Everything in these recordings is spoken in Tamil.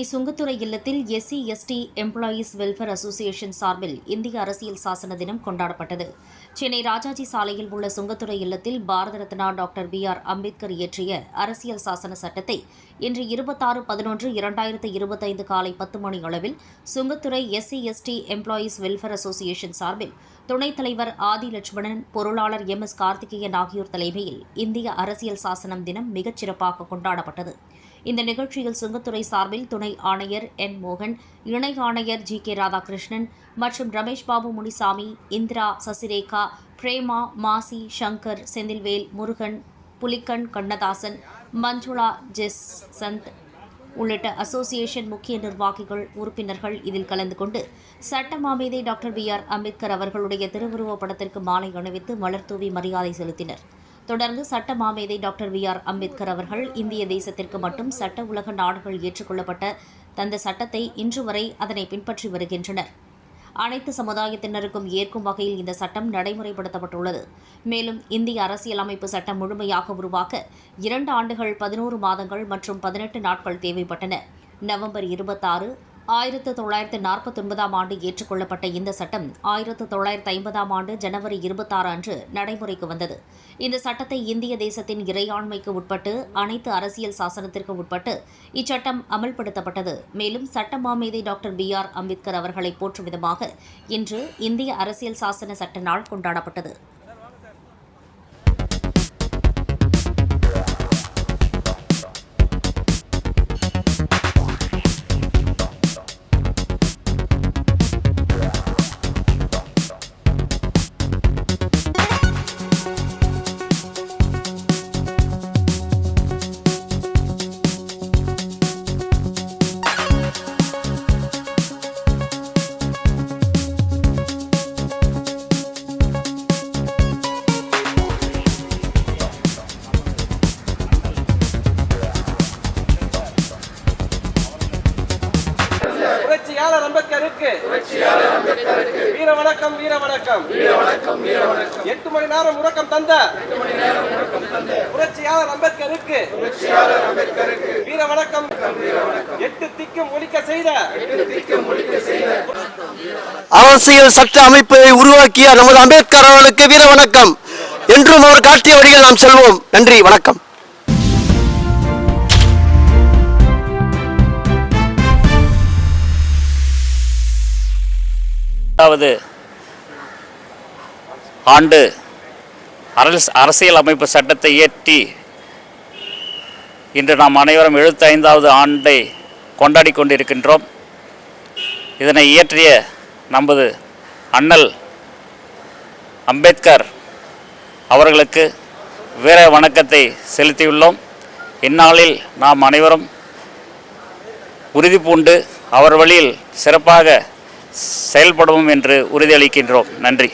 சென்னை சுங்கத்துறை இல்லத்தில் SC ST employees welfare association சார்பில் இந்திய அரசியல் சாசன தினம் கொண்டாடப்பட்டது. சென்னை ராஜாஜி சாலையில் உள்ள சுங்கத்துறை இல்லத்தில் Bharat Ratna doctor B R Ambedkar இயற்றிய அரசியல் சாசன சட்டத்தை இன்று இருபத்தாறு பதினொன்று இரண்டாயிரத்து இருபத்தைந்து காலை பத்து மணி அளவில் சுங்கத்துறை SC ST employees welfare association சார்பில் துணைத் தலைவர் ஆதி லட்சுமணன் பொருளாளர் எம். எஸ். கார்த்திகேயன் ஆகியோர் தலைமையில் இந்திய அரசியல் சாசனம் தினம் மிகச் சிறப்பாக கொண்டாடப்பட்டது. இந்த நிகழ்ச்சியில் சுங்கத்துறை சார்பில் துணை ஆணையர் என். மோகன் இணை ஆணையர் ஜி. கே. ராதாகிருஷ்ணன் மற்றும் ரமேஷ் பாபு முனிசாமி இந்திரா சசிரேகா பிரேமா மாசி சங்கர் செந்தில்வேல் முருகன் புலிக்கண் கண்ணதாசன் மஞ்சுளா ஜெஸ் சந்த் உள்ளிட்ட அசோசியேஷன் முக்கிய நிர்வாகிகள் உறுப்பினர்கள் இதில் கலந்து கொண்டு சட்ட மாமேதை டாக்டர் பி ஆர் அம்பேத்கர் அவர்களுடைய திருவுருவப் படத்திற்கு மாலை அணிவித்து மலர்தூவி மரியாதை செலுத்தினர். தொடர்ந்து சட்ட மாமேதை டாக்டர் வி ஆர் அம்பேத்கர் அவர்கள் இந்திய தேசத்திற்கு மட்டும் சட்ட உலக நாடுகள் ஏற்றுக்கொள்ளப்பட்ட தந்த சட்டத்தை இன்று வரை அதனை பின்பற்றி வருகின்றனர். அனைத்து சமுதாயத்தினருக்கும் ஏற்கும் வகையில் இந்த சட்டம் நடைமுறைப்படுத்தப்பட்டுள்ளது. மேலும் இந்திய அரசியலமைப்பு சட்டம் முழுமையாக உருவாக்க இரண்டு ஆண்டுகள் பதினோரு மாதங்கள் மற்றும் பதினெட்டு நாட்கள் தேவைப்பட்டன. நவம்பர் இருபத்தாறு ஆயிரத்து தொள்ளாயிரத்து நாற்பத்தொன்பதாம் ஆண்டு ஏற்றுக்கொள்ளப்பட்ட இந்த சட்டம் ஆயிரத்து தொள்ளாயிரத்து ஐம்பதாம் ஆண்டு ஜனவரி இருபத்தாறு அன்று நடைமுறைக்கு வந்தது. இந்த சட்டத்தை இந்திய தேசத்தின் இறையாண்மைக்கு உட்பட்டு அனைத்து அரசியல் சாசனத்திற்கு உட்பட்டு இச்சட்டம் அமல்படுத்தப்பட்டது. மேலும் சட்ட மாமேதை டாக்டர் பி ஆர் அம்பேத்கர் அவர்களை போற்றும் விதமாக இன்று இந்திய அரசியல் சாசன சட்ட நாள் கொண்டாடப்பட்டது. வீர வணக்கம் வீர வணக்கம் எட்டு மணி நேரம் உறக்கம் தந்த புரட்சியாளர் அம்பேத்கருக்கு வீர வணக்கம் எட்டு திக்கும் ஒழிக்க செய்த அரசியல் சட்ட அமைப்பை உருவாக்கிய நமது அம்பேத்கர் அவர்களுக்கு வீர வணக்கம் என்றும் அவர் காட்டிய வழியில் நாம் செல்வோம். நன்றி வணக்கம். இரண்டாவது ஆண்டு அரச அரசியல் அமைப்பு சட்டத்தை இயற்றி இன்று நாம் அனைவரும் எழுபத்தைந்தாவது ஆண்டை கொண்டாடி கொண்டிருக்கின்றோம். இதனை இயற்றிய நமது அண்ணல் அம்பேத்கர் அவர்களுக்கு வீர வணக்கத்தை செலுத்தியுள்ளோம். இந்நாளில் நாம் அனைவரும் உறுதி பூண்டு அவர் வழியில் சிறப்பாக செயல்படுவோம் என்று உறுதியளிக்கின்றோம். நன்றி.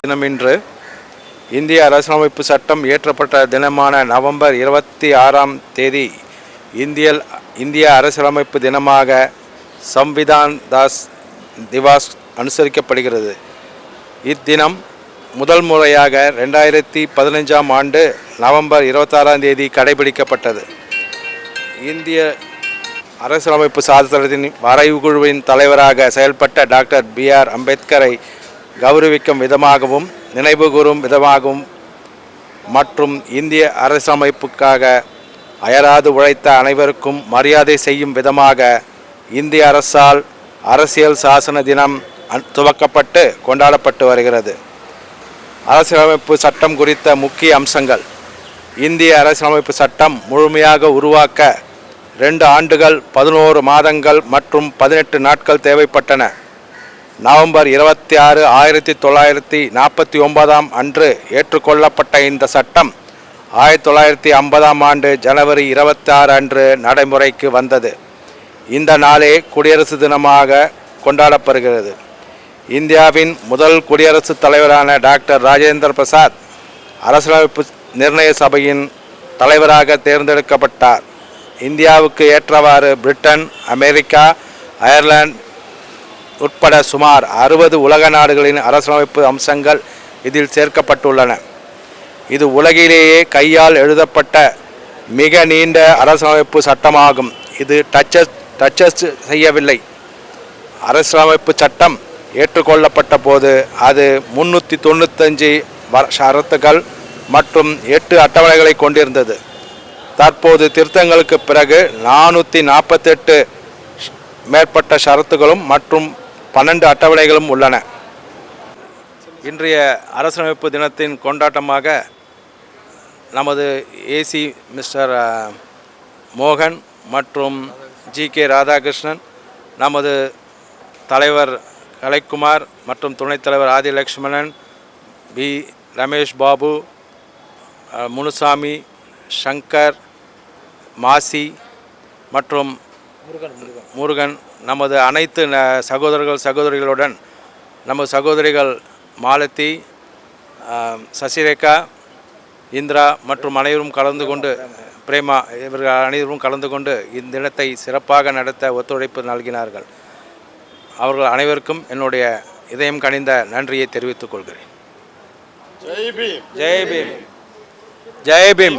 தினம் இன்று இந்திய அரசியலமைப்பு சட்டம் இயற்றப்பட்ட தினமான நவம்பர் இருபத்தி ஆறாம் தேதி இந்திய இந்திய அரசியலமைப்பு தினமாக சம்விதான் தாஸ் திவாஸ் அனுசரிக்கப்படுகிறது. இத்தினம் முதல் முறையாக ரெண்டாயிரத்தி பதினைஞ்சாம் ஆண்டு நவம்பர் இருபத்தாறாம் தேதி கடைபிடிக்கப்பட்டது. இந்திய அரசியலமைப்பு சாசனத்தின் வரைவு குழுவின் தலைவராக செயல்பட்ட டாக்டர் பி ஆர் அம்பேத்கரை கௌரவிக்கும் விதமாகவும் நினைவுகூறும் விதமாகவும் மற்றும் இந்திய அரசமைப்புக்காக அயராது உழைத்த அனைவருக்கும் மரியாதை செய்யும் விதமாக இந்திய அரசால் அரசியல் சாசன தினம் துவக்கப்பட்டு கொண்டாடப்பட்டு வருகிறது. அரசியலமைப்பு சட்டம் குறித்த முக்கிய அம்சங்கள். இந்திய அரசியலமைப்பு சட்டம் முழுமையாக உருவாக்க ரெண்டு ஆண்டுகள் பதினோரு மாதங்கள் மற்றும் பதினெட்டு நாட்கள் தேவைப்பட்டன. நவம்பர் இருபத்தி ஆறு ஆயிரத்தி தொள்ளாயிரத்தி நாற்பத்தி ஒன்பதாம் அன்று ஏற்றுக்கொள்ளப்பட்ட இந்த சட்டம் ஆயிரத்தி தொள்ளாயிரத்தி ஐம்பதாம் ஆண்டு ஜனவரி இருபத்தி ஆறு அன்று நடைமுறைக்கு வந்தது. இந்த நாளே குடியரசு தினமாக கொண்டாடப்படுகிறது. இந்தியாவின் முதல் குடியரசுத் தலைவரான டாக்டர் ராஜேந்திர பிரசாத் அரசியலமைப்பு நிர்ணய சபையின் தலைவராக தேர்ந்தெடுக்கப்பட்டார். இந்தியாவுக்கு ஏற்றவாறு பிரிட்டன் அமெரிக்கா அயர்லாந்து உட்பட சுமார் அறுபது உலக நாடுகளின் அரசமைப்பு அம்சங்கள் இதில் சேர்க்கப்பட்டுள்ளன. இது உலகிலேயே கையால் எழுதப்பட்ட மிக நீண்ட அரசமைப்பு சட்டமாகும். இது டச்சஸ் டச்சஸ் செய்யவில்லை. அரசமைப்பு சட்டம் ஏற்றுக்கொள்ளப்பட்ட போது அது முன்னூற்றி தொண்ணூத்தஞ்சு வ- ஷரத்துகள் மற்றும் எட்டு அட்டவணைகளை கொண்டிருந்தது. தற்போது திருத்தங்களுக்கு பிறகு நானூற்றி நாற்பத்தெட்டு மேற்பட்ட ஷரத்துகளும் மற்றும் பன்னெண்டு அட்டவணைகளும் உள்ளன. இன்றைய அரசமைப்பு தினத்தின் கொண்டாட்டமாக நமது ஏசி மிஸ்டர் மோகன் மற்றும் ஜி கே ராதாகிருஷ்ணன் நமது தலைவர் கலைக்குமார் மற்றும் துணைத் தலைவர் ஆதி லக்ஷ்மணன் பி ரமேஷ் பாபு முனுசாமி சங்கர் மாசி மற்றும் முருகன் நமது அனைத்து ந- சகோதரர்கள் சகோதரிகளுடன் நமது சகோதரிகள் மாலதி ஆம், சசிரேகா இந்திரா மற்றும் அனைவரும் கலந்து கொண்டு பிரேமா இவர்கள் அனைவரும் கலந்து கொண்டு இந்த தினத்தை சிறப்பாக நடத்த ஒத்துழைப்பு நல்கினார்கள். அவர்கள் அனைவருக்கும் என்னுடைய இதயம் கனிந்த நன்றியை தெரிவித்துக் கொள்கிறேன். ஜெய் பீம். ஜெய் பீம். ஜெய் பீம்.